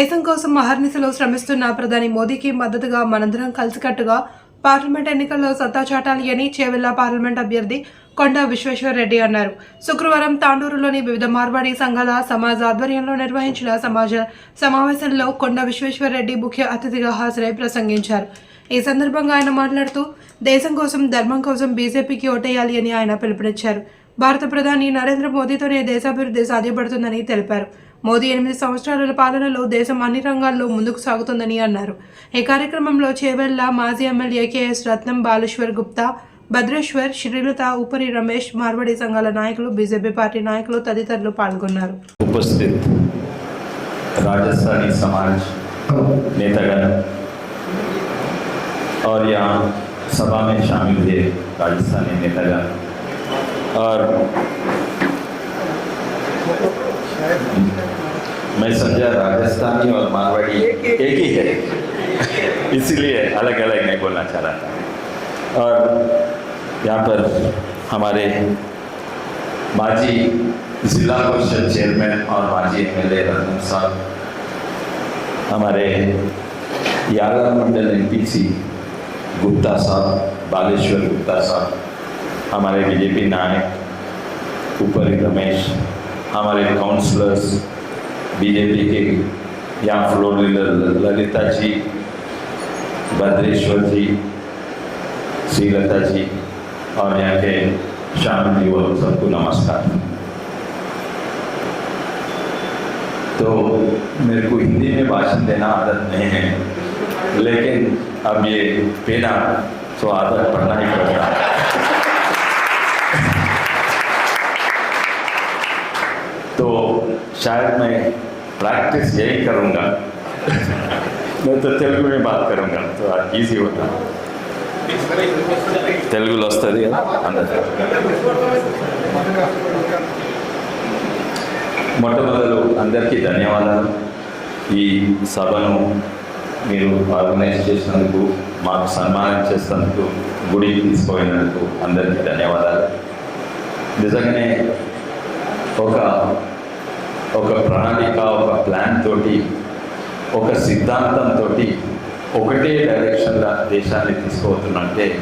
దేశం కోసం అహర్నిశలో శ్రమిస్తున్న ప్రధాని మోదీకి మద్దతుగా మనందరం కలిసికట్టుగా పార్లమెంట్ ఎన్నికల్లో సత్తా చాటాలి అని చేవెళ్ళ పార్లమెంట్ అభ్యర్థి కొండ విశ్వేశ్వర్ రెడ్డి అన్నారు. శుక్రవారం తాండూరులోని వివిధ మార్వాడి సంఘాల సమాజ ఆధ్వర్యంలో నిర్వహించిన సమాజ సమావేశంలో కొండ విశ్వేశ్వరరెడ్డి ముఖ్య అతిథిగా హాజరై ప్రసంగించారు. ఈ సందర్భంగా ఆయన మాట్లాడుతూ దేశం కోసం ధర్మం కోసం బీజేపీకి ఓటేయాలి అని ఆయన పిలుపునిచ్చారు. భారత ప్రధాని నరేంద్ర మోదీతోనే దేశాభివృద్ధి సాధ్యపడుతుందని తెలిపారు. మోదీ ఎనిమిది సంవత్సరాల పాలనలో దేశం అన్ని రంగాల్లో ముందుకు సాగుతుందని అన్నారు ఈ కార్యక్రమంలో చేవెళ్ల మాజీ ఎమ్మెల్యే కెఎస్ రత్నం బాలేశ్వర్ గుప్తా భద్రేశ్వర్ శ్రీలత ఉపరి రమేష్ మార్వడి సంఘాల నాయకులు బీజేపీ పార్టీ నాయకులు తదితరులు పాల్గొన్నారు उपस्थित राजस्थानी समाज नेतागण और यहाँ सभा में शामिल थे राजस्थानी नेतागण और मैं समझा राजस्थानी और मारवाड़ी एक ही है। इसीलिए अलग अलग नहीं बोलना चाह रहा था। और यहाँ पर हमारे माजी जिला परिषद चेयरमैन और माजी एमएलए रत्न साहब हमारे यादव मंडल एमपीसी गुप्ता साहब बालेश्वर गुप्ता साहब हमारे बीजेपी नायक ऊपरी रमेश हमारे काउंसलर्स बीजेपी के यहाँ फ्लोर ललिता जी भद्रेश्वर जी, श्रीलता जी, और यहाँ के शामिल युवक सबको नमस्कार। तो मेरे को हिंदी में भाषण देना आदत नहीं है, लेकिन अब ये पेना तो आदत पड़ना ही पड़ता है। तो शायद मैं प्रैक्टिस यही करूँगा मैं तो तेलुगु में बात करूँगा तो ఈజీ होता తెలుగులో వస్తుంది కదా అందరు మొట్టమొదలు అందరికీ ధన్యవాదాలు ఈ సభను మీరు ఆర్గనైజ్ చేసినందుకు మాకు సన్మానం చేసినందుకు గుడికి తీసుకుపోయినందుకు అందరికీ ధన్యవాదాలు నిజంగానే ఒక ఒక ప్రణాళిక ఒక ప్లాన్ తోటి ఒక సిద్ధాంతంతో ఒకటే డైరెక్షన్లో దేశాన్ని తీసుకుపోతున్నంటే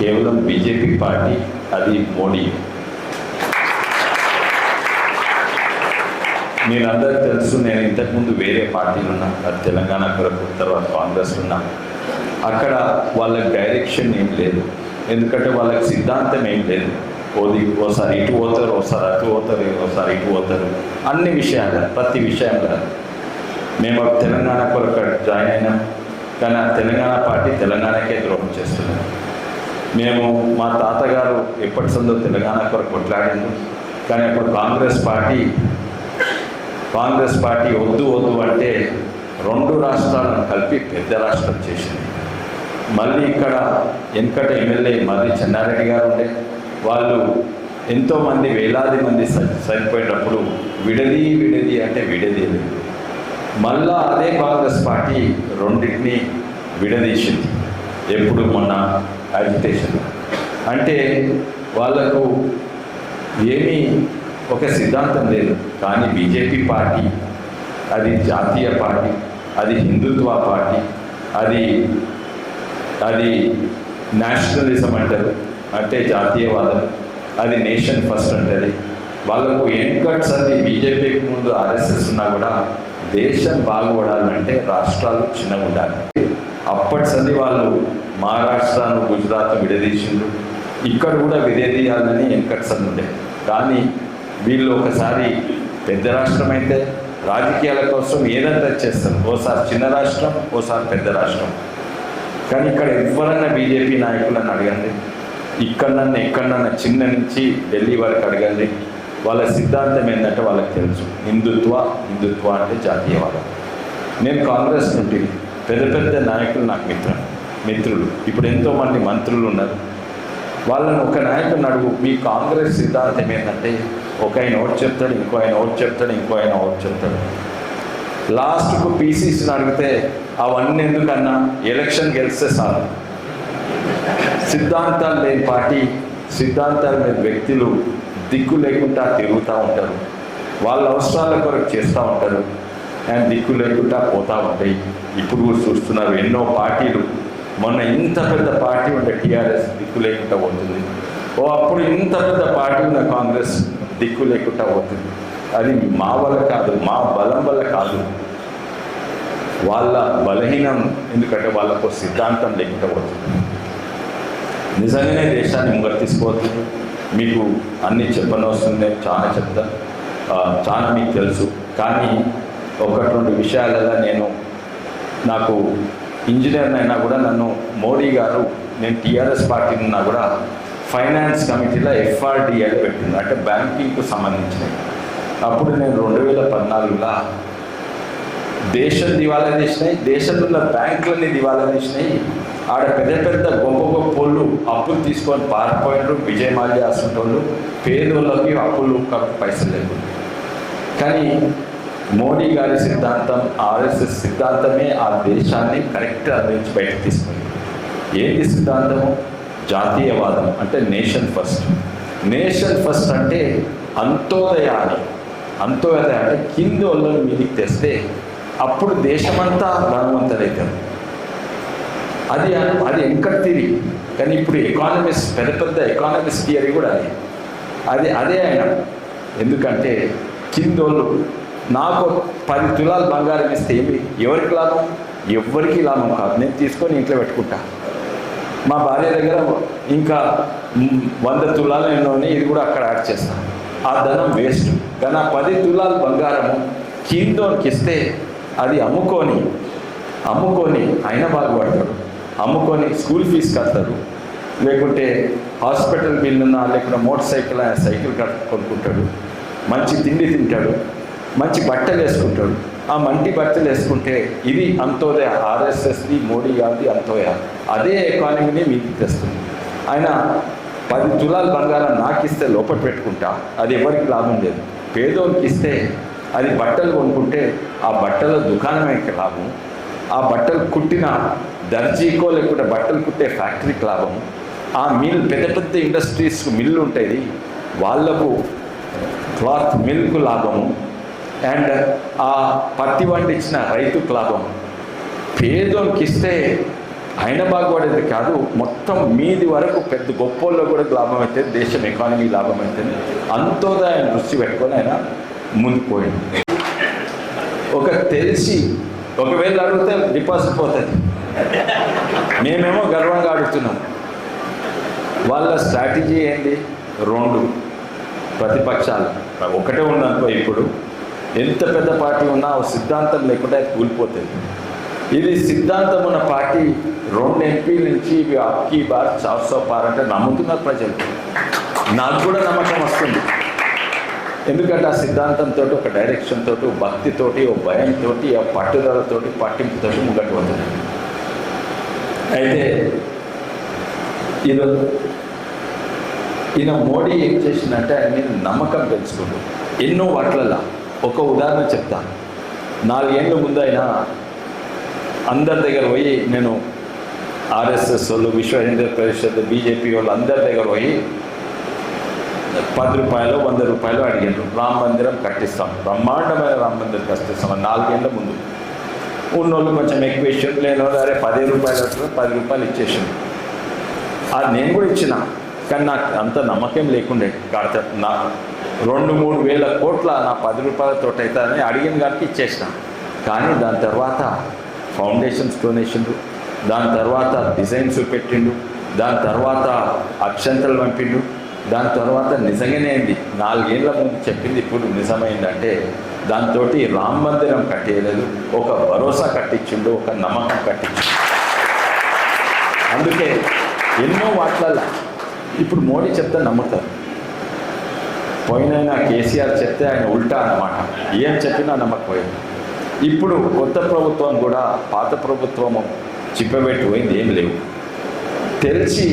కేవలం బీజేపీ పార్టీ అది మోడీ. మీరందరికీ తెలుసు నేను ఇంతకుముందు వేరే పార్టీలు ఉన్నా. అది తెలంగాణ కొరకు తర్వాత కాంగ్రెస్ ఉన్నా. అక్కడ వాళ్ళకి డైరెక్షన్ ఏం లేదు. ఎందుకంటే వాళ్ళకి సిద్ధాంతం ఏం లేదు. ఓది ఓసారి ఇటు పోతారు ఒకసారి అటు పోతారు ఒకసారి ఇటు పోతారు. అన్ని విషయాలు ప్రతి విషయంలో. మేము తెలంగాణ కొరకు జాయిన్ అయినాం. కానీ ఆ తెలంగాణ పార్టీ తెలంగాణకే ద్రోహం చేస్తున్నాం మేము మా తాతగారు ఎప్పటి సందో తెలంగాణ కొరకు కొట్లాడింది కానీ అప్పుడు కాంగ్రెస్ పార్టీ కాంగ్రెస్ పార్టీ వద్దు వద్దు అంటే రెండు రాష్ట్రాలను కలిపి పెద్ద రాష్ట్రం చేసింది. మళ్ళీ ఇక్కడ వెనకట ఎమ్మెల్యే మళ్ళీ చెన్నారెడ్డి గారు ఉండే. వాళ్ళు ఎంతోమంది వేలాది మంది చనిపోయినప్పుడు విడది విడది అంటే విడదీయలేదు మళ్ళా అదే కాంగ్రెస్ పార్టీ రెండింటిని విడదీసింది. ఎప్పుడు మొన్న అజిటేషన్ అంటే వాళ్ళకు ఏమీ ఒక సిద్ధాంతం లేదు. కానీ బీజేపీ పార్టీ అది జాతీయ పార్టీ అది హిందుత్వ పార్టీ అది అది నేషనలిజం అంటారు. అంటే జాతీయవాదం. అది నేషన్ ఫస్ట్ ఉంటుంది వాళ్ళకు ఎన్ కట్స్ అది బీజేపీకి ముందు ఆర్ఎస్ఎస్ ఉన్నా కూడా దేశం బాగుపడాలంటే రాష్ట్రాలు చిన్నగా ఉండాలి. అప్పటి సంది వాళ్ళు మహారాష్ట్రను గుజరాత్ విడదీసిండ్రు. ఇక్కడ కూడా విడదీయాలని ఎన్కట్స్ అని ఉండే. కానీ వీళ్ళు ఒకసారి పెద్ద రాష్ట్రం అయితే రాజకీయాల కోసం ఏదంతా చేస్తారు ఓసారి చిన్న రాష్ట్రం ఓసారి పెద్ద రాష్ట్రం. కానీ ఇక్కడ ఎవరన్నా బీజేపీ నాయకులను అడగండి. ఇక్కడన్నా ఎక్కడన్నా చిన్న నుంచి ఢిల్లీ వరకు అడగండి. వాళ్ళ సిద్ధాంతం ఏంటంటే వాళ్ళకి తెలుసు. హిందుత్వ హిందుత్వ అంటే జాతీయవాదం. నేను కాంగ్రెస్ నుండి పెద్ద పెద్ద నాయకులు నాకు మిత్ర మిత్రులు. ఇప్పుడు ఎంతోమంది మంత్రులు ఉన్నారు. వాళ్ళని ఒక నాయకుడిని అడుగు మీ కాంగ్రెస్ సిద్ధాంతం ఏంటంటే ఒక ఆయన ఓటు చెప్తాడు ఇంకో ఆయన ఓటు చెప్తాడు ఇంకో ఆయన ఓటు చెప్తాడు. లాస్ట్కు పీసీసీని అడిగితే అవన్నీ ఎందుకన్నా? ఎలక్షన్ గెలిస్తే సార్ సిద్ధాంతాలు లేని పార్టీ సిద్ధాంతాలు లేని వ్యక్తులు దిక్కు లేకుండా తిరుగుతూ ఉంటారు. వాళ్ళ అవసరాల కొరకు చేస్తూ ఉంటారు. అండ్ దిక్కు లేకుండా పోతూ ఉంటాయి. ఇప్పుడు చూస్తున్నారు ఎన్నో పార్టీలు. మొన్న ఇంత పెద్ద పార్టీ ఉండే టీఆర్ఎస్ దిక్కు లేకుండా పోతుంది. ఓ అప్పుడు ఇంత పెద్ద పార్టీ ఉన్న కాంగ్రెస్ దిక్కు లేకుండా పోతుంది. అది మా వల్ల కాదు మా బలం వల్ల కాదు. వాళ్ళ బలహీనం ఎందుకంటే వాళ్ళకు సిద్ధాంతం లేకుండా పోతుంది. నిజంగానే దేశాన్ని ముంగరు తీసుకోవచ్చు మీకు అన్ని చెప్పనవసరం నేను చాలా చెప్తా. చాలా మీకు తెలుసు. కానీ ఒకటి రెండు విషయాలలో నేను నాకు ఇంజనీర్ అయినా కూడా నన్ను మోడీ గారు నేను టీఆర్ఎస్ పార్టీ ఉన్నా కూడా ఫైనాన్స్ కమిటీలో ఎఫ్ఆర్డిఏలో పెట్టింది. అంటే బ్యాంకింగ్కు సంబంధించినవి. అప్పుడు నేను రెండు వేల పద్నాలుగులో దేశం దివాలా తీసినాయి దేశంలో బ్యాంకులన్నీ దివాలా తీసినాయి ఆడ పెద్ద పెద్ద గొప్ప గొప్పోళ్ళు అప్పులు తీసుకొని పారిపోయినారు. విజయ మాల్య అసంటోళ్ళు పేదోళ్ళకి అప్పులు పైసలు లేవు కానీ మోడీ గారి సిద్ధాంతం ఆర్ఎస్ఎస్ సిద్ధాంతమే ఆ దేశాన్ని కరెక్ట్ అందించి బయటకు తీసుకుంది. ఏంటి సిద్ధాంతము జాతీయవాదం అంటే నేషన్ ఫస్ట్. నేషన్ ఫస్ట్ అంటే అంత్యోదయాన్ని. అంతోదయ అంటే కింది వాళ్ళని మీదికి తెస్తే అప్పుడు దేశమంతా ధనవంతులైతారు. అది అది ఎంకర్ తిరిగి కానీ ఇప్పుడు ఎకానమిస్ట్ పెద్ద పెద్ద ఎకానమిస్ట్ థియరీ కూడా అది. అది అదే ఆయన. ఎందుకంటే కిందోళ్ళు నాకు పది తులాలు బంగారం ఇస్తే ఏమి? ఎవరికి లాభం? ఎవరికి లాభం కాదు. నేను తీసుకొని ఇంట్లో పెట్టుకుంటా. మా భార్య దగ్గర ఇంకా వంద తులాలు ఎన్నో ఇది కూడా అక్కడ యాడ్ చేస్తాను ఆ ధనం వేస్ట్. కానీ ఆ పది తులాలు బంగారము కిందోనికి ఇస్తే అది అమ్ముకొని అమ్ముకొని ఆయన బాగుపడతాడు. అమ్ముకొని స్కూల్ ఫీజు కడతారు. లేకుంటే హాస్పిటల్ బిల్లున్నా లేకుంటే మోటార్ సైకిల్ సైకిల్ కట్- కొనుక్కుంటాడు. మంచి తిండి తింటాడు. మంచి బట్టలు వేసుకుంటాడు. ఆ మంటి బట్టలు వేసుకుంటే ఇది అంతోదయ ఆర్ఎస్ఎస్ది మోడీ గారిది అంతోదయ అదే ఎకానమీని మీకు తెస్తుంది. ఆయన పది తులాల బంగారం నాకు ఇస్తే లోపల పెట్టుకుంటా. అది ఎవరికి లాభం లేదు. పేదోనికి ఇస్తే అది బట్టలు కొనుక్కుంటే ఆ బట్టల దుకాణమే లాభం. ఆ బట్టలు కుట్టిన దర్జీకో లేకుంటే బట్టలు కుట్టే ఫ్యాక్టరీకి లాభం ఆ మిల్ పెద్ద పెద్ద ఇండస్ట్రీస్ మిల్లు ఉంటుంది వాళ్ళకు క్లాత్ మిల్కు లాభము. అండ్ ఆ పత్తి పండించిన రైతుకు లాభం పేదోనికి ఇస్తే ఆయన బాగుపడేది కాదు మొత్తం మీది వరకు పెద్ద గొప్పోల్లో కూడా లాభం అయితే దేశం ఎకానమీ లాభం అయితే ఆయన దృష్టి పెట్టుకొని ఆయన ముందుకు పోయింది ఒక తెలిసి ఒకవేళ అడిగితే డిపాజిట్ పోతుంది మేమేమో గర్వంగా అడుగుతున్నాం. వాళ్ళ స్ట్రాటజీ ఏంటి? రెండు ప్రతిపక్షాలు. ఒకటే ఉందనుకో ఇప్పుడు. ఎంత పెద్ద పార్టీ ఉన్నా ఆ సిద్ధాంతం లేకుండా అది కూలిపోతుంది ఇది సిద్ధాంతం ఉన్న పార్టీ రెండు ఎంపీల నుంచి అక్కి బార్ చార్సో పార్ అంటే నమ్ముతున్నారు ప్రజలు. నాకు కూడా నమ్మకం వస్తుంది. ఎందుకంటే ఆ సిద్ధాంతంతో ఒక డైరెక్షన్ తోటి భక్తితోటి ఓ భయంతో ఆ పట్టుదలతోటి పట్టింపుతోటి ముంగట్టు పోతుంది. అయితే ఈరోజు ఈయన మోడీ ఏం చేసిందంటే ఆయన మీద నమ్మకం పెంచుకుంటూ ఎన్నో వాట్లల్లో. ఒక ఉదాహరణ చెప్తాను నాలుగేళ్ళ ముందు ఆయన అందరి దగ్గర పోయి నేను ఆర్ఎస్ఎస్ వాళ్ళు విశ్వ హిందూ పరిషత్ బీజేపీ వాళ్ళు అందరి దగ్గర పోయి పది రూపాయలు వంద రూపాయలు అడిగారు రామ మందిరం కట్టిస్తాం. బ్రహ్మాండమైన రామ మందిరం కట్టిస్తాం. నాలుగేళ్ళ ముందు. ఉన్నోళ్ళు కొంచెం ఎక్కువ ఇచ్చారు లేని వాళ్ళు అరే పది రూపాయలు వస్తుంది? పది రూపాయలు ఇచ్చేసాను అది నేను కూడా ఇచ్చిన. కానీ నాకు అంత నమ్మకం లేకుండే. కాకపోతే నా రెండు మూడు వేల కోట్ల నా పది రూపాయలతో అవుతుందని అడిగిన గారికి ఇచ్చేసిన. కానీ దాని తర్వాత ఫౌండేషన్స్ డొనేషన్లు దాని తర్వాత డిజైన్స్ పెట్టిండు దాని తర్వాత అక్షంతలు పంపిండు దాని తర్వాత నిజంగానే అయింది నాలుగేళ్ళ ముందు చెప్పింది ఇప్పుడు నిజమైందంటే దాంతో రామ మందిరం కట్టేయలేదు ఒక భరోసా కట్టించిండు ఒక నమ్మకం కట్టించిండు. అందుకే ఎన్నో వాట్లల్లో ఇప్పుడు మోడీ చెప్తే నమ్ముతారు. పోయినైనా కేసీఆర్ చెప్తే ఆయన ఉల్టా అనమాట ఏం చెప్పినా నమ్మకపోయింది. ఇప్పుడు కొత్త ప్రభుత్వం కూడా పాత ప్రభుత్వము చిప్పబెట్టిపోయింది ఏం లేవు. తెలిసి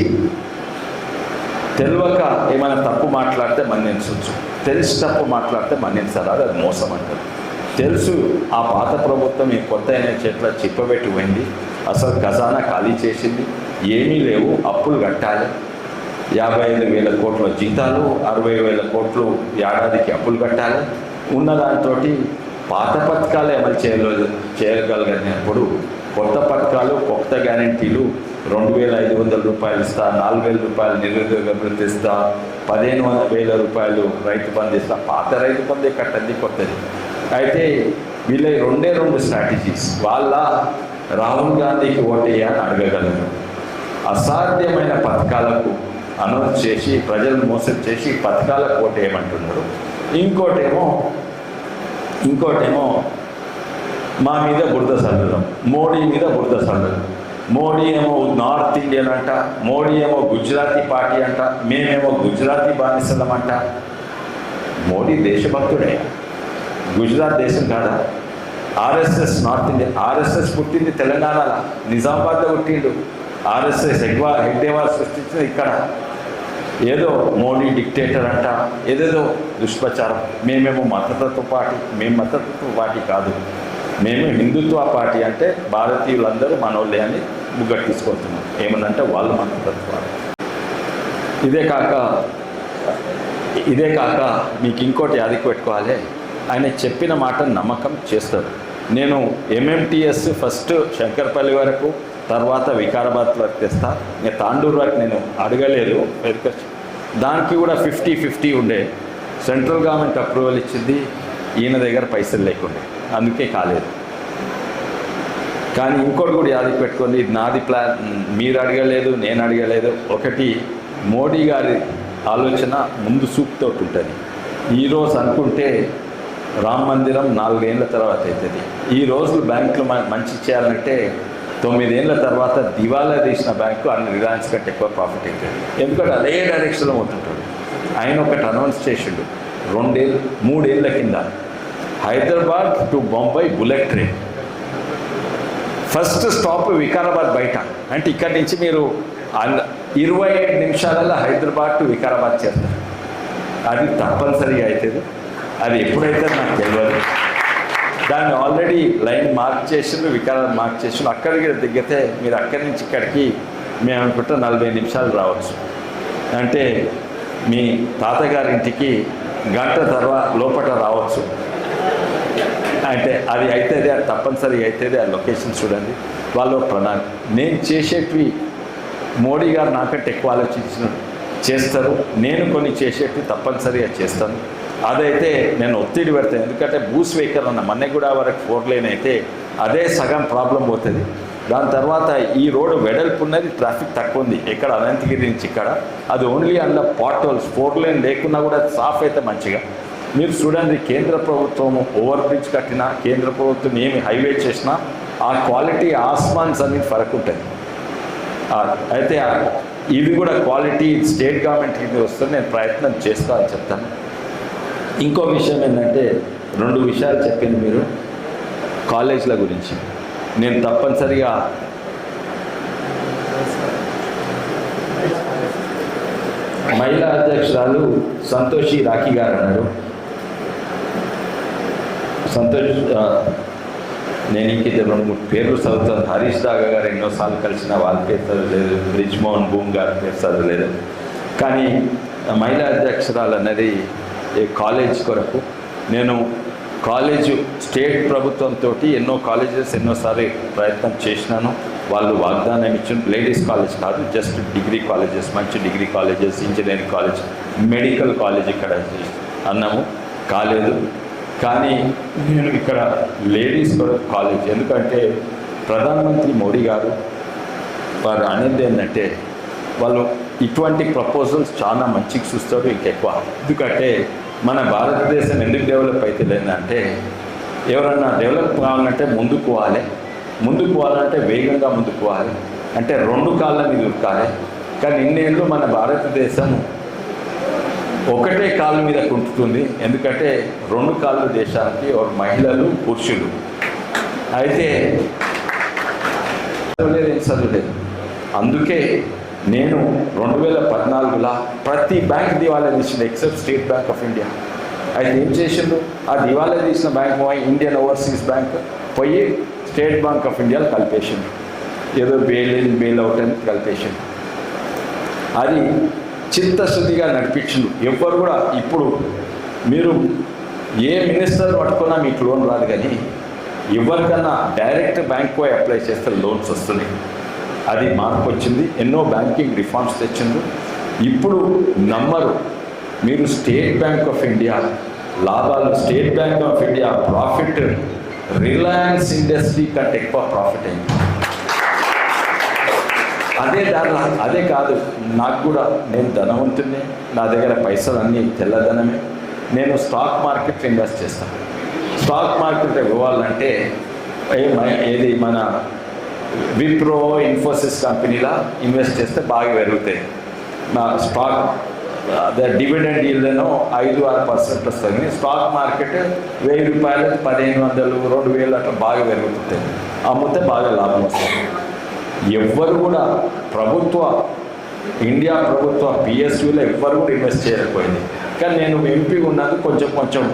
తెలియక ఏమైనా తప్పు మాట్లాడితే మన్నించవచ్చు. తెలిసి తప్పు మాట్లాడితే మన్నించాలి. అది అది మోసం అంటారు. తెలుసు ఆ పాత ప్రభుత్వం ఈ కొత్త అయిన చెట్ల చిప్పబెట్టి పోయింది. అసలు ఖజానా ఖాళీ చేసింది. ఏమీ లేవు. అప్పులు కట్టాలి. యాభై ఐదు వేల కోట్ల జీతాలు అరవై వేల కోట్లు ఏడాదికి అప్పులు కట్టాలి. ఉన్న దాంతో పాత పథకాలు అమలు చేయలేదు చేయగలిగినప్పుడు కొత్త పథకాలు కొత్త గ్యారంటీలు రెండు వేల ఐదు వందల రూపాయలు ఇస్తా నాలుగు వేల రూపాయలు నిరుద్యోగ అభివృద్ధి ఇస్తా పదిహేను వందల వేల రూపాయలు రైతు బంధు ఇస్తా. పాత రైతు బంధే కట్టండి కొత్తది. అయితే వీళ్ళ రెండే రెండు స్ట్రాటజీస్ వాళ్ళ రాహుల్ గాంధీకి ఓటేయని అని అసాధ్యమైన పథకాలకు అనౌన్స్ చేసి ప్రజలను మోసం చేసి పథకాలకు ఓటేయమంటున్నారు. ఇంకోటేమో ఇంకోటేమో మా మీద బురద చల్లడం మోడీ మీద బురద చల్లడం. మోడీ ఏమో నార్త్ ఇండియన్ అంట మోడీ ఏమో గుజరాతీ పార్టీ అంట మేమేమో గుజరాతీ బానిసలం అంట మోడీ దేశభక్తుడే. గుజరాత్ దేశం కాదా? ఆర్ఎస్ఎస్ నార్త్ ఇండియా ఆర్ఎస్ఎస్ పుట్టింది తెలంగాణలో నిజామాబాద్లో పుట్టిండు. ఆర్ఎస్ఎస్ హెగ్వా హెగ్డేవార్ సృష్టించింది ఇక్కడ. ఏదో మోడీ డిక్టేటర్ అంట ఏదేదో దుష్ప్రచారం. మేమేమో మతతత్వ పార్టీ మేము మతతత్వ పార్టీ కాదు. మేము హిందుత్వ పార్టీ అంటే భారతీయులందరూ మనోళ్ళే అని ముగ్గట్టించుకుంటున్నాం ఏమనంటే వాళ్ళు మతతత్వ ఇదే కాక ఇదే కాక మీకు ఇంకోటి యాదికి పెట్టుకోవాలి. ఆయన చెప్పిన మాట నమ్మకం చేస్తారు. నేను ఎంఎంటీఎస్ ఫస్ట్ శంకర్పల్లి వరకు తర్వాత వికారాబాద్ వరకు తెస్తా. నేను తాండూరు వరకు నేను అడగలేదు. దానికి కూడా ఫిఫ్టీ ఫిఫ్టీ ఉండే. సెంట్రల్ గవర్నమెంట్ అప్రూవల్ ఇచ్చింది. ఈయన దగ్గర పైసలు లేకుండే. అందుకే కాలేదు. కానీ ఇంకోటి కూడా యాదికి పెట్టుకొని ఇది నాది ప్లాన్ మీరు అడగలేదు నేను అడగలేదు. ఒకటి మోడీ గారి ఆలోచన ముందు సూపుతో ఉంటుంది. ఈరోజు అనుకుంటే రామ మందిరం నాలుగేళ్ళ తర్వాత అవుతుంది. ఈ రోజులు బ్యాంకులు మ- మంచి చేయాలంటే తొమ్మిదేళ్ళ తర్వాత దివాలా తీసిన బ్యాంకు అన్ని రిలయన్స్ కంటే ఎక్కువ ప్రాఫిట్ అవుతుంది. ఎందుకంటే అదే డైరెక్షన్లో పోతుంటాడు ఆయన ఒకటి అనౌన్స్ చేసిండు. రెండేళ్ళు మూడేళ్ళ కింద. Hyderabad to Bombay bullet train. First stop Vikarabad బయట. అంటే ఇక్కడి నుంచి మీరు ఇరవై ఐదు నిమిషాలలో హైదరాబాద్ టు వికారాబాద్ చేస్తారు. అది తప్పనిసరిగా అవుతుంది అది ఎప్పుడైతే నాకు తెలియదు దాన్ని ఆల్రెడీ లైన్ మార్క్ చేసిండ్రు వికారాబాద్ మార్క్ చేసిండ్రు. అక్కడికి దిగితే మీరు అక్కడి నుంచి ఇక్కడికి మేము అనుకుంటే నలభై నిమిషాలు రావచ్చు. అంటే మీ తాతగారింటికి గంట తర్వాత లోపల రావచ్చు. అంటే అది అవుతుంది అది తప్పనిసరి అవుతుంది ఆ లొకేషన్ చూడండి. వాళ్ళు ప్రణాళిక నేను చేసేటివి మోడీ గారు నాకంటే ఎక్కువ ఆలోచించిన చేస్తారు. నేను కొన్ని చేసేటివి తప్పనిసరిగా చేస్తాను. అదైతే నేను ఒత్తిడి పెడతాను. ఎందుకంటే భూస్వీకరణ మన్నెగూడ వరకు ఫోర్ లేన్ అయితే అదే సగం ప్రాబ్లం పోతుంది. దాని తర్వాత ఈ రోడ్డు వెడల్పు ఉన్నది ట్రాఫిక్ తక్కువ ఉంది ఎక్కడ? అనంతగిరి నుంచి ఇక్కడ. అది ఓన్లీ అందులో పాటోల్స్ ఫోర్ లేన్ లేకున్నా కూడా సాఫ్ అయితే మంచిగా. మీరు చూడండి కేంద్ర ప్రభుత్వం ఓవర్ బ్రిడ్జ్ కట్టినా కేంద్ర ప్రభుత్వం ఏమి హైవే చేసినా ఆ క్వాలిటీ ఆస్మాన్స్ అనేది ఫరక్ ఉంటుంది అయితే ఇవి కూడా క్వాలిటీ స్టేట్ గవర్నమెంట్ కింద వస్తే నేను ప్రయత్నం చేస్తా అని చెప్తాను. ఇంకో విషయం ఏంటంటే రెండు విషయాలు చెప్పింది మీరు కాలేజీల గురించి. నేను తప్పనిసరిగా మహిళా అధ్యక్షురాలు సంతోషి రాఖీ గారు అన్నారు. సంతోష్ నేను ఇంక ఇద్దరు పేర్లు చదువుతాను. హరీష్ దాగా గారు ఎన్నోసార్లు కలిసిన వాళ్ళ పేరు చదవలేదు. బ్రిజ్మోహన్ భూమ్ గారి పేరు చదవలేదు. కానీ మహిళా అధ్యక్షురాలు అనేది కాలేజ్ కొరకు నేను కాలేజు స్టేట్ ప్రభుత్వంతో ఎన్నో కాలేజెస్ ఎన్నోసారి ప్రయత్నం చేసినాను. వాళ్ళు వాగ్దానం ఇచ్చిన లేడీస్ కాలేజ్ కాదు జస్ట్ డిగ్రీ కాలేజెస్ మంచి degree colleges engineering college medical college ఇక్కడ అన్నాము. కాలేదు. కానీ నేను ఇక్కడ లేడీస్ కాలేజ్. ఎందుకంటే ప్రధానమంత్రి మోడీ గారు వారు అనేది ఏంటంటే వాళ్ళు ఇటువంటి ప్రపోజల్స్ చాలా మంచిగా చూస్తారు ఇంకెక్కువ. ఎందుకంటే మన భారతదేశం ఎందుకు డెవలప్ అయితే లేదంటే ఎవరన్నా డెవలప్ కావాలంటే ముందుకు పోవాలి. ముందుకు పోవాలంటే వేగంగా ముందుకు పోవాలి. అంటే రెండు కాళ్ళ మీద ఉరకాలి. కానీ ఇన్నేళ్ళు మన భారతదేశం ఒకటే కాళ్ళ మీద కుంటుతుంది. ఎందుకంటే రెండు కాళ్ళు దేశానికి ఒక మహిళలు పురుషులు. అయితే చదవలేదు ఏం చదవలేదు అందుకే నేను రెండు వేల పద్నాలుగులో ప్రతి బ్యాంక్ దివాలా తీసింది except State Bank of India. అయితే ఏం చేసిండు ఆ దివాలా తీసిన బ్యాంక్ ఇండియన్ ఓవర్సీస్ బ్యాంక్ పోయి స్టేట్ బ్యాంక్ ఆఫ్ ఇండియాలో కలిపేసిండు ఏదో బెయిల్ ఇన్ బెయిల్ అవుట్ అని కలిపేసిండు అది చిత్తశుద్ధిగా నడిపించిండు ఎవ్వరు కూడా ఇప్పుడు మీరు ఏ మినిస్టర్ పట్టుకున్నా మీకు లోన్ రాదు కానీ ఎవరికన్నా డైరెక్ట్ బ్యాంక్ అప్లై చేస్తే లోన్స్ వస్తున్నాయి. అది మార్పు వచ్చింది. ఎన్నో బ్యాంకింగ్ రిఫార్మ్స్ తెచ్చింది ఇప్పుడు నమ్మరు. మీరు స్టేట్ బ్యాంక్ ఆఫ్ ఇండియా లాభాలు State Bank of India profit Reliance Industry కంటే ఎక్కువ ప్రాఫిట్ అయింది. అదే దాని అదే కాదు నాకు కూడా నేను ధనవంతుని నా దగ్గర పైసలు అన్నీ తెల్లధనమే. నేను స్టాక్ మార్కెట్ ఇన్వెస్ట్ చేస్తాను స్టాక్ మార్కెట్ ఇవ్వాలంటే ఏది మన విప్రో ఇన్ఫోసిస్ కంపెనీలా ఇన్వెస్ట్ చేస్తే బాగా పెరుగుతాయి. నా స్టాక్ అదే డివిడెండ్ ఇల్లను ఐదు ఆరు పర్సెంట్ వస్తుంది. స్టాక్ మార్కెట్ వెయ్యి రూపాయలు పదిహేను వందలు రెండు వేలు అట్లా బాగా పెరుగుతుంది అమ్మితే బాగా లాభం వస్తుంది. ఎవ్వరు కూడా ప్రభుత్వ ఇండియా ప్రభుత్వ పిఎస్యూలో ఎవ్వరు కూడా ఇన్వెస్ట్ చేయకపోయింది. కానీ నేను ఎంపీ ఉన్నది కొంచెం కొంచెం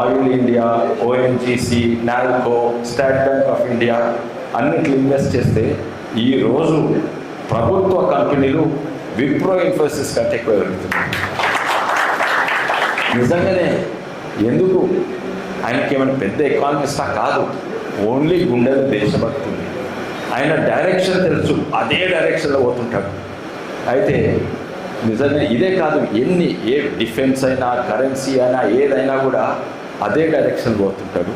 Oil India ONGC NALCO State Bank of India అన్నిట్లు invest చేస్తే ఈరోజు ప్రభుత్వ కంపెనీలు విప్రో ఇన్ఫోసిస్ కంటే ఎక్కువ పెరుగుతున్నాయి. నిజంగానే ఎందుకు? ఆయనకి ఏమైనా పెద్ద ఎకానమిస్టా కాదు. ఓన్లీ గుండెలు దేశభక్తుంది ఆయన డైరెక్షన్ తెలుసు. అదే డైరెక్షన్లో పోతుంటాడు. అయితే నిజంగా ఇదే కాదు ఎన్ని ఏ డిఫెన్స్ అయినా కరెన్సీ అయినా ఏదైనా కూడా అదే డైరెక్షన్ పోతుంటాడు.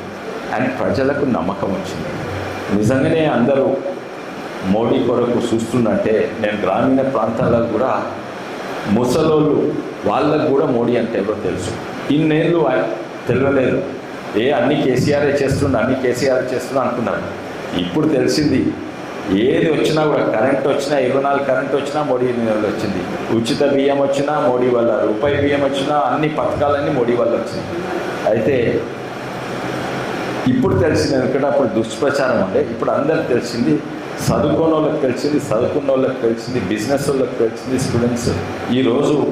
అండ్ ప్రజలకు నమ్మకం వచ్చింది. నిజంగానే అందరూ మోడీ కొరకు చూస్తుందంటే నేను గ్రామీణ ప్రాంతాలకు కూడా ముసలోళ్ళు వాళ్ళకు కూడా మోడీ అంటే ఎవరో తెలుసు. ఇన్నేళ్ళు తెలియలేదు. ఏ అన్ని కేసీఆర్ చేస్తుండ అన్ని కేసీఆర్ చేస్తున్నా అనుకున్నారు. ఇప్పుడు తెలిసింది ఏది వచ్చినా కూడా కరెంట్ వచ్చినా ఇరవై నాలుగు కరెంట్ వచ్చినా మోడీ వల్ల వచ్చింది. ఉచిత బియ్యం వచ్చినా మోడీ వల్ల రూపాయి బియ్యం వచ్చినా అన్ని పథకాలన్నీ మోడీ వల్ల వచ్చింది అయితే ఇప్పుడు తెలిసింది ఎందుకంటే అప్పుడు దుష్ప్రచారం ఉండే ఇప్పుడు అందరికి తెలిసింది చదువుకున్న వాళ్ళకి తెలిసింది చదువుకున్న వాళ్ళకి తెలిసింది బిజినెస్ వాళ్ళకి తెలిసింది స్టూడెంట్స్ ఈరోజు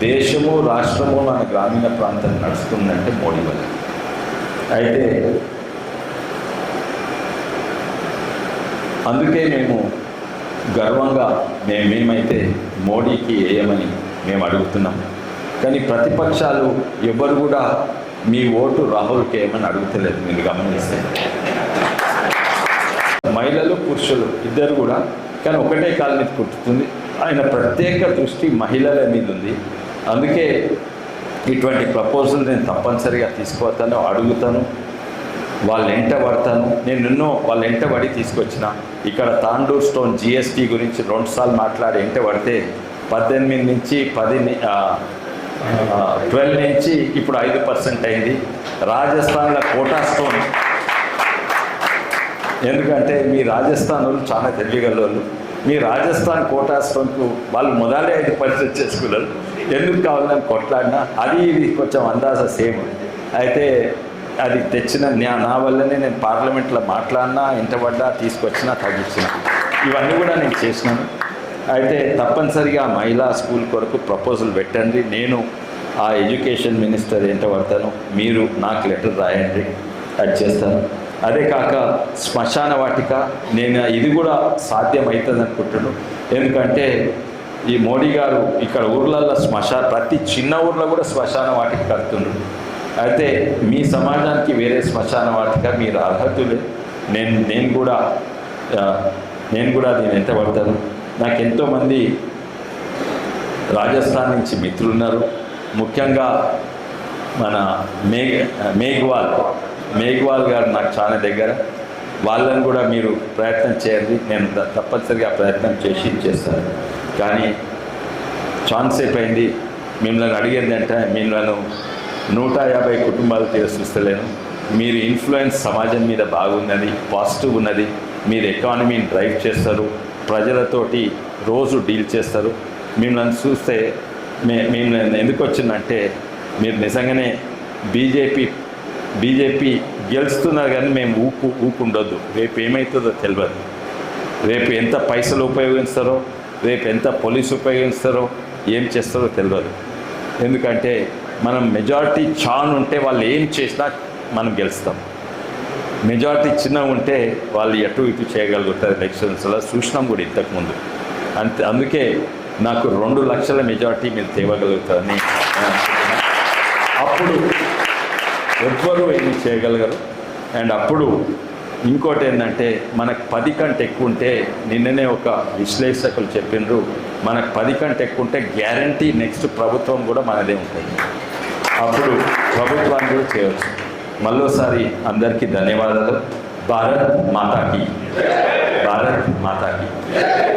దేశము రాష్ట్రము మన గ్రామీణ ప్రాంతం నడుస్తుందంటే మోడీ వల్ల. అయితే అందుకే మేము గర్వంగా మేము మేమైతే మోడీకి వేయమని మేము అడుగుతున్నాం. కానీ ప్రతిపక్షాలు ఎవ్వరు కూడా మీ ఓటు రాహుల్కి ఏమని అడుగుతలేదు మీరు గమనిస్తే. మహిళలు పురుషులు ఇద్దరు కూడా కానీ ఒకటే కాలు మీద పుట్టుతుంది ఆయన ప్రత్యేక దృష్టి మహిళల మీద ఉంది. అందుకే ఇటువంటి ప్రపోజల్ నేను తప్పనిసరిగా తీసుకుపోతాను అడుగుతాను. వాళ్ళ ఎంట పడతాను. నేను ఎన్నో వాళ్ళ ఎంట పడి తీసుకొచ్చిన. ఇక్కడ తాండూర్ స్టోన్ జిఎస్టీ గురించి రెండుసార్లు మాట్లాడి ఎంట పడితే పద్దెనిమిది నుంచి పది ట్వెల్వ్ నుంచి ఇప్పుడు ఐదు పర్సెంట్ అయింది. రాజస్థాన్లో కోటా స్టోన్. ఎందుకంటే మీ రాజస్థాన్ వాళ్ళు చాలా తెలియగలవాళ్ళు మీ రాజస్థాన్ కోటా స్టోన్కు వాళ్ళు మొదలే ఐదు పర్సెంట్ చేసుకున్నారు. ఎందుకు కావాలని కొట్లాడినా అది ఇది కొంచెం అందాజ సేమ్. అయితే అది తెచ్చిన నా- నా వల్లనే నేను పార్లమెంట్లో మాట్లాడినా ఇంటబడ్డా తీసుకొచ్చినా తగ్గించిన. ఇవన్నీ కూడా నేను చేసినాను. అయితే తప్పనిసరిగా మహిళా స్కూల్ కొరకు ప్రపోజల్ పెట్టండి. నేను ఆ ఎడ్యుకేషన్ మినిస్టర్ ఎంత పడతాను మీరు నాకు లెటర్ రాయండి. అది చేస్తాను. అదే కాక శ్మశాన వాటిక నేను ఇది కూడా సాధ్యమవుతుంది అనుకుంటున్నాను. ఎందుకంటే ఈ మోడీ గారు ఇక్కడ ఊర్లలో శ్మశాన ప్రతి చిన్న ఊర్లో కూడా శ్మశాన వాటిక కడుతున్నాడు అయితే మీ సమాజానికి వేరే శ్మశాన వాటిక మీరు అర్హతులే. నేను నేను కూడా నేను కూడా దీన్ని ఎంత పడతాను నాకు ఎంతోమంది రాజస్థాన్ నుంచి మిత్రులు ఉన్నారు ముఖ్యంగా మన మేఘ్ మేఘ్వాల్ మేఘ్వాల్ గారు నాకు చాలా దగ్గర. వాళ్ళని కూడా మీరు ప్రయత్నం చేయండి. నేను త- తప్పనిసరిగా ప్రయత్నం చేసి చేస్తాను. కానీ ఛాన్స్ అయిపోయింది మిమ్మల్ని అడిగేది అంటే మిమ్మల్ని నూట యాభై కుటుంబాలు చూస్తలేను మీరు ఇన్ఫ్లుయెన్స్ సమాజం మీద బాగున్నది పాజిటివ్ ఉన్నది. మీరు ఎకానమీని డ్రైవ్ చేస్తారు. ప్రజలతోటి రోజు డీల్ చేస్తారు. మిమ్మల్ని చూస్తే మే మేము ఎందుకు వచ్చిందంటే మీరు నిజంగానే బీజేపీ బీజేపీ గెలుస్తున్నారు కానీ మేము ఊపు ఊపుండొద్దు రేపు ఏమవుతుందో తెలియదు రేపు ఎంత పైసలు ఉపయోగిస్తారో రేపు ఎంత పోలీసు ఉపయోగిస్తారో ఏం చేస్తారో తెలియదు ఎందుకంటే మనం మెజారిటీ చాన్ ఉంటే వాళ్ళు ఏం చేసినా మనం గెలుస్తాం. మెజారిటీ చిన్న ఉంటే వాళ్ళు ఎటు ఇటు చేయగలుగుతారు ఎలక్షన్స్లో చూసినాం కూడా ఇంతకుముందు అంతే అందుకే నాకు రెండు లక్షల మెజారిటీ మీరు తేవగలుగుతారని అప్పుడు ఎవ్వరూ ఏమి చేయగలగరు. అండ్ అప్పుడు ఇంకోటి ఏంటంటే మనకు పది కంటే ఎక్కువ ఉంటే నిన్ననే ఒక విశ్లేషకులు చెప్పిండ్రు మనకు పది కంటే ఎక్కువ ఉంటే గ్యారంటీ నెక్స్ట్ ప్రభుత్వం కూడా మనదే ఉంటుంది. అప్పుడు ప్రభుత్వాన్ని కూడా చేయవచ్చు. మళ్ళోసారి అందరికీ ధన్యవాదాలు. భారత్ మాతాకి. భారత్ మాతాకి.